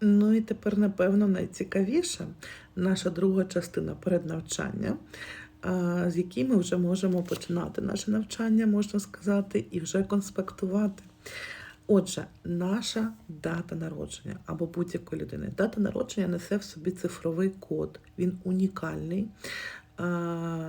Ну і тепер, напевно, найцікавіше наша друга частина переднавчання, з якій ми вже можемо починати наше навчання, можна сказати, і вже конспектувати. Отже, наша дата народження або будь-якої людини. Дата народження несе в собі цифровий код. Він унікальний,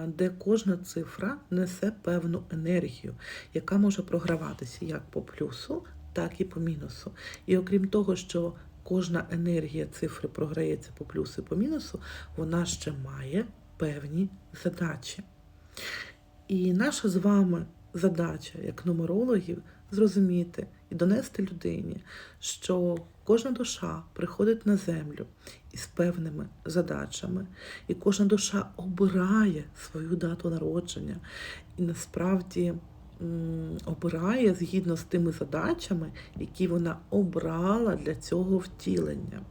де кожна цифра несе певну енергію, яка може програватися як по плюсу, так і по мінусу. І окрім того, що кожна енергія цифри програється по плюсу і по мінусу, вона ще має певні задачі. І наша з вами задача, як нумерологів, зрозуміти і донести людині, що кожна душа приходить на землю із певними задачами, і кожна душа обирає свою дату народження. І насправді обирає згідно з тими задачами, які вона обрала для цього втілення.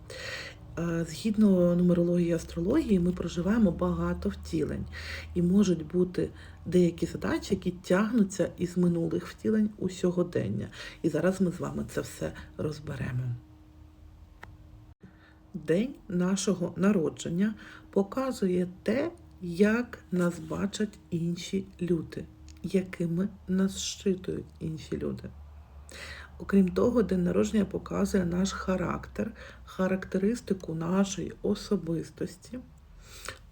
Е, Згідно нумерології і астрології, ми проживаємо багато втілень, і можуть бути деякі задачі, які тягнуться із минулих втілень у сьогодення. І зараз ми з вами це все розберемо. День нашого народження показує те, як нас бачать інші люди, якими нас щитують інші люди. Окрім того, день народження показує наш характер, характеристику нашої особистості.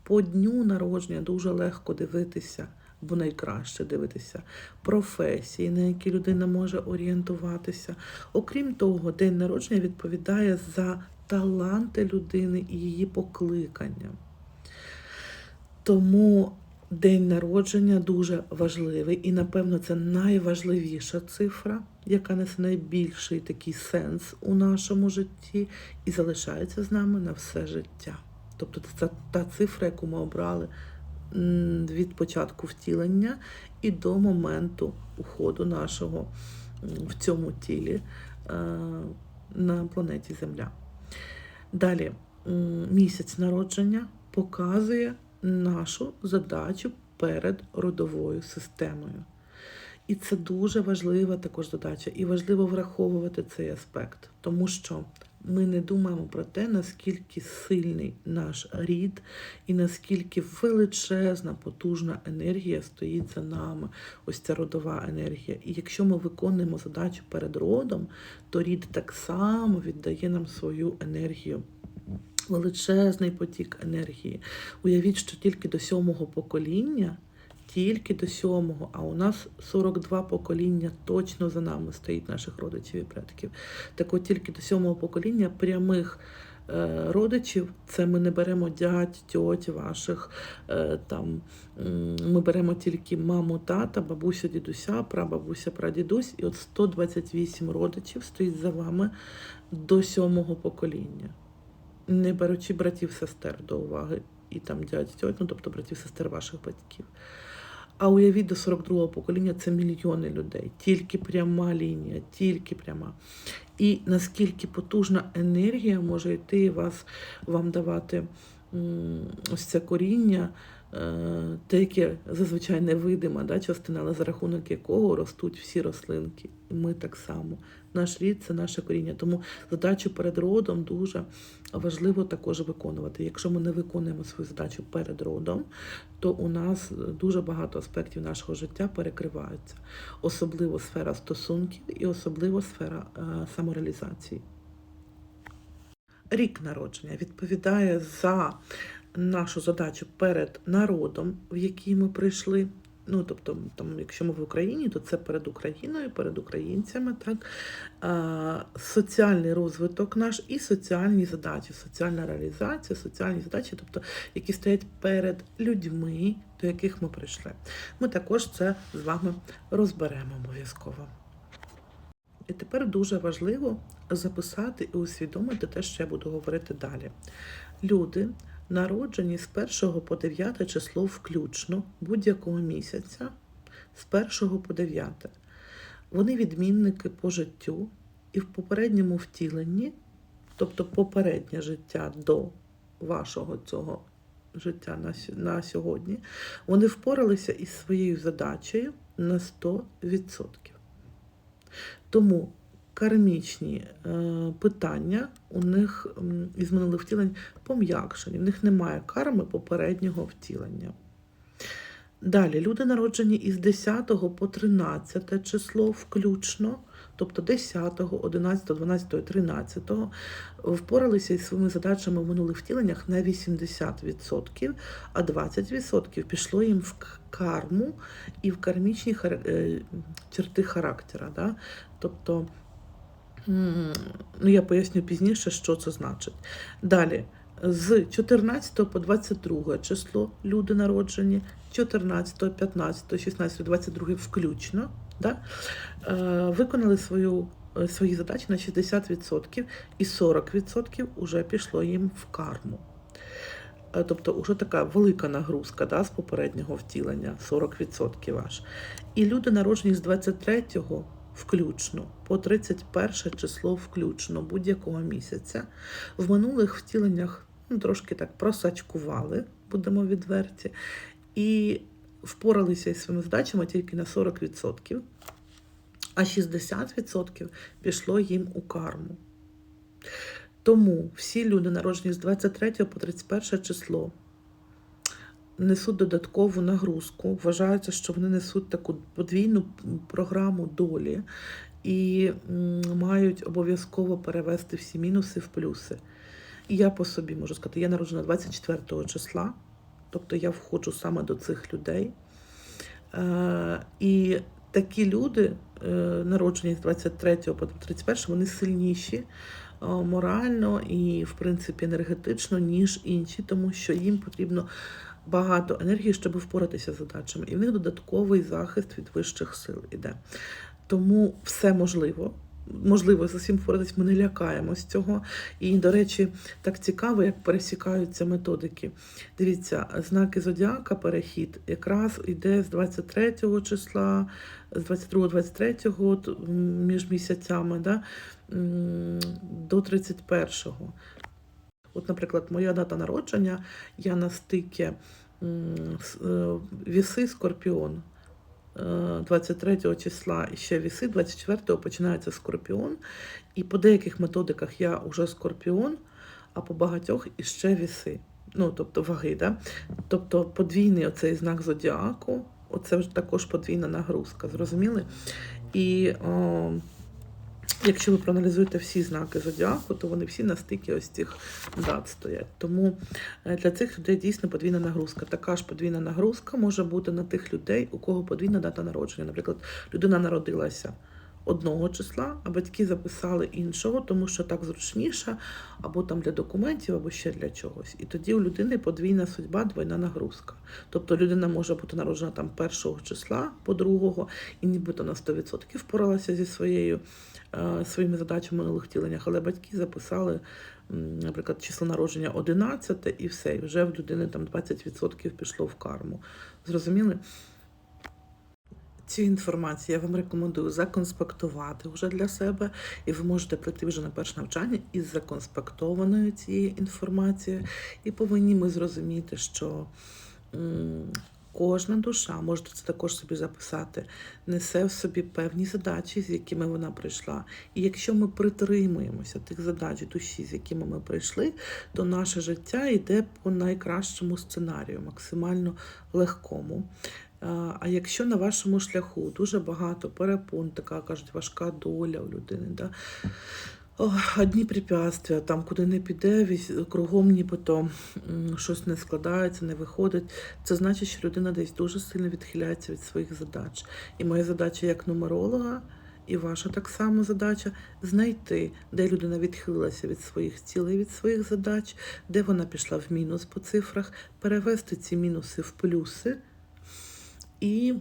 По дню народження дуже легко дивитися, або найкраще дивитися професії, на які людина може орієнтуватися. Окрім того, день народження відповідає за таланти людини і її покликання. Тому день народження дуже важливий, і, напевно, це найважливіша цифра, яка несе найбільший такий сенс у нашому житті і залишається з нами на все життя. Тобто це та цифра, яку ми обрали від початку втілення і до моменту уходу нашого в цьому тілі е, на планеті Земля. Далі місяць народження показує нашу задачу перед родовою системою. І це дуже важлива також задача, і важливо враховувати цей аспект, тому що ми не думаємо про те, наскільки сильний наш рід і наскільки величезна, потужна енергія стоїть за нами, ось ця родова енергія. І якщо ми виконуємо задачу перед родом, то рід так само віддає нам свою енергію величезний потік енергії. Уявіть, що тільки до сьомого покоління, тільки до сьомого, а у нас 42 покоління точно за нами стоїть наших родичів і предків. Так от тільки до сьомого покоління прямих. е, Родичів, це ми не беремо дядь, тьоть ваших, е, там ми беремо тільки маму, тата, бабуся, дідуся, прабабуся, прадідусь, і от 128 родичів стоїть за вами до сьомого покоління не беручи братів сестер до уваги і там дядь, ну тобто братів сестер ваших батьків. А уявіть до 42-го покоління це мільйони людей, тільки пряма лінія, тільки пряма. І наскільки потужна енергія може йти вас вам давати ось це коріння, те, яке зазвичай невидима да, частина, але за рахунок якого ростуть всі рослинки. І ми так само. Наш рід це наше коріння. Тому задачу перед родом дуже важливо також виконувати. Якщо ми не виконуємо свою задачу перед родом, то у нас дуже багато аспектів нашого життя перекриваються, особливо сфера стосунків і особливо сфера е, самореалізації. Рік народження відповідає за нашу задачу перед народом, в який ми прийшли. Ну, тобто, там, якщо ми в Україні, то це перед Україною, перед українцями, так а, соціальний розвиток наш і соціальні задачі, соціальна реалізація, соціальні задачі, тобто які стоять перед людьми, до яких ми прийшли. Ми також це з вами розберемо обов'язково. І тепер дуже важливо записати і усвідомити те, що я буду говорити далі. Люди, народжені з 1 по 9 число включно будь-якого місяця, з 1 по 9. Вони відмінники по життю і в попередньому втіленні, тобто попереднє життя до вашого цього життя на, сь- на сьогодні, вони впоралися із своєю задачею на 100%. Тому кармічні е, питання у них із минулих втілень пом'якшені. В них немає карми попереднього втілення. Далі, люди народжені із 10 по 13 число включно, тобто 10, 11, 12, 13, впоралися із своїми задачами в минулих втіленнях на 80%, а 20% пішло їм в карму і в кармічні е, черти характера. Да? Тобто, ну, я поясню пізніше, що це значить. Далі. З 14 по 22 число люди народжені, 14, 15, 16, 22 включно, да? е, виконали свою, е, свої задачі на 60% і 40% вже пішло їм в карму. Е, Тобто вже така велика нагрузка да, з попереднього втілення, 40% аж. І люди народжені з 23 включно по 31 число включно будь-якого місяця. В минулих втіленнях ну, трошки так просачкували, будемо відверті, і впоралися із своїми задачами тільки на 40%, а 60% пішло їм у карму. Тому всі люди, народжені з 23 по 31 число, несуть додаткову нагрузку. Вважається, що вони несуть таку подвійну програму долі і мають обов'язково перевести всі мінуси в плюси. І я по собі можу сказати, я народжена 24 числа, тобто я входжу саме до цих людей. Е, і такі люди, е, народжені з 23 по 31, вони сильніші е, морально і, в принципі, енергетично, ніж інші, тому що їм потрібно багато енергії, щоб впоратися з задачами. І в них додатковий захист від вищих сил іде. Тому все можливо. Можливо, з усім впоратись, ми не лякаємось цього. І, до речі, так цікаво, як пересікаються методики. Дивіться, знаки зодіака, перехід якраз йде з 23 числа, з 22-23 от, між місяцями да, до 31-го. От, наприклад, моя дата народження, я на стикі е, віси Скорпіон. Е, 23 числа і ще віси, 24-го починається скорпіон. І по деяких методиках я вже скорпіон, а по багатьох іще віси. Ну, тобто ваги, да? Тобто подвійний оцей знак зодіаку, оце вже також подвійна нагрузка, зрозуміли? І о, якщо ви проаналізуєте всі знаки зодіаку, то вони всі на стикі ось цих дат стоять. Тому е, для цих людей дійсно подвійна нагрузка. Така ж подвійна нагрузка може бути на тих людей, у кого подвійна дата народження. Наприклад, людина народилася одного числа, а батьки записали іншого, тому що так зручніше, або там для документів, або ще для чогось. І тоді у людини подвійна судьба, двойна нагрузка. Тобто людина може бути народжена там першого числа по другого, і нібито на 100% впоралася зі своєю е, своїми задачами минулих втіленнях, але батьки записали, наприклад, число народження 11 і все, і вже в людини там 20% пішло в карму. Зрозуміли? Цю інформацію я вам рекомендую законспектувати вже для себе, і ви можете прийти вже на перше навчання із законспектованою цією інформацією. І повинні ми зрозуміти, що кожна душа, можете це також собі записати, несе в собі певні задачі, з якими вона прийшла. І якщо ми притримуємося тих задач душі, з якими ми прийшли, то наше життя йде по найкращому сценарію, максимально легкому. А якщо на вашому шляху дуже багато перепон, така кажуть, важка доля у людини, да? Одні препятствия, там куди не піде, кругом нібито щось не складається, не виходить. Це значить, що людина десь дуже сильно відхиляється від своїх задач. І моя задача як нумеролога, і ваша так само задача знайти, де людина відхилилася від своїх цілей, від своїх задач, де вона пішла в мінус по цифрах, перевести ці мінуси в плюси і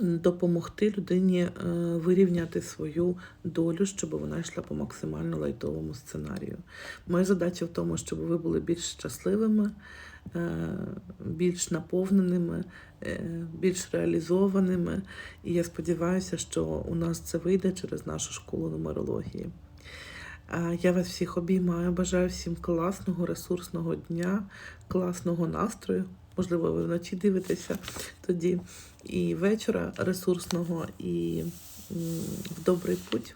допомогти людині е, вирівняти свою долю, щоб вона йшла по максимально лайтовому сценарію. Моя задача в тому, щоб ви були більш щасливими, е, більш наповненими, е, більш реалізованими. І я сподіваюся, що у нас це вийде через нашу школу нумерології. Я вас всіх обіймаю, бажаю всім класного, ресурсного дня, класного настрою. Можливо, ви вночі дивитеся тоді і вечора ресурсного, і в добрий путь.